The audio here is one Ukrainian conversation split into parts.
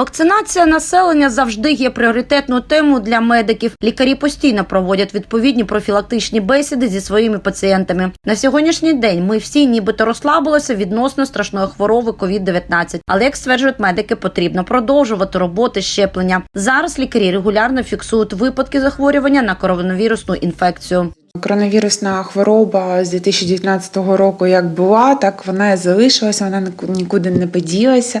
Вакцинація населення завжди є пріоритетною темою для медиків. Лікарі постійно проводять відповідні профілактичні бесіди зі своїми пацієнтами. На сьогоднішній день ми всі нібито розслабилися відносно страшної хвороби COVID-19. Але як стверджують медики, потрібно продовжувати роботи щеплення. Зараз лікарі регулярно фіксують випадки захворювання на коронавірусну інфекцію. Коронавірусна хвороба з 2019 року як була, так вона і залишилася, вона ніку- нікуди не поділася.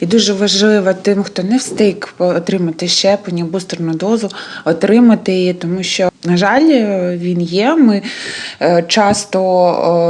І дуже важливо тим, хто не встиг отримати щеплення, бустерну дозу, отримати її, тому що, на жаль, він є. Ми е, часто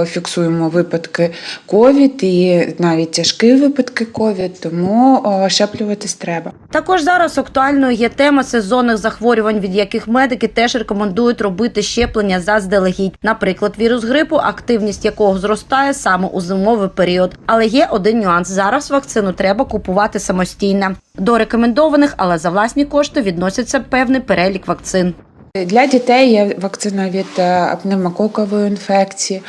е, фіксуємо випадки ковід і навіть тяжкі випадки ковід, тому е, щеплюватись треба. Також зараз актуальною є тема сезонних захворювань, від яких медики теж рекомендують робити щеплення заздалегідь. Наприклад, вірус грипу, активність якого зростає саме у зимовий період. Але є один нюанс: зараз вакцину треба купувати самостійно. До рекомендованих, але за власні кошти відноситься певний перелік вакцин. Для дітей є вакцина від е, пневмококової інфекції,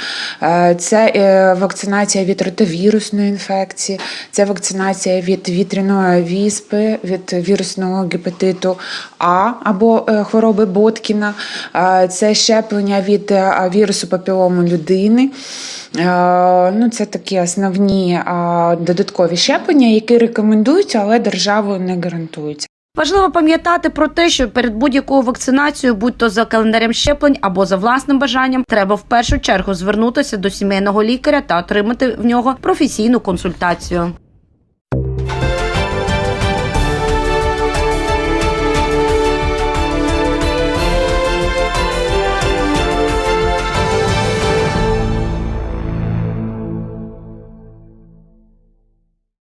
е, це е, вакцинація від ротовірусної інфекції, це вакцинація від вітряної віспи, від вірусного гепатиту А або хвороби Боткіна, це щеплення від вірусу папілому людини. Ну, це такі основні додаткові щеплення, які рекомендуються, але державою не гарантуються. Важливо пам'ятати про те, що перед будь-якою вакцинацією, будь то за календарем щеплень або за власним бажанням, треба в першу чергу звернутися до сімейного лікаря та отримати в нього професійну консультацію.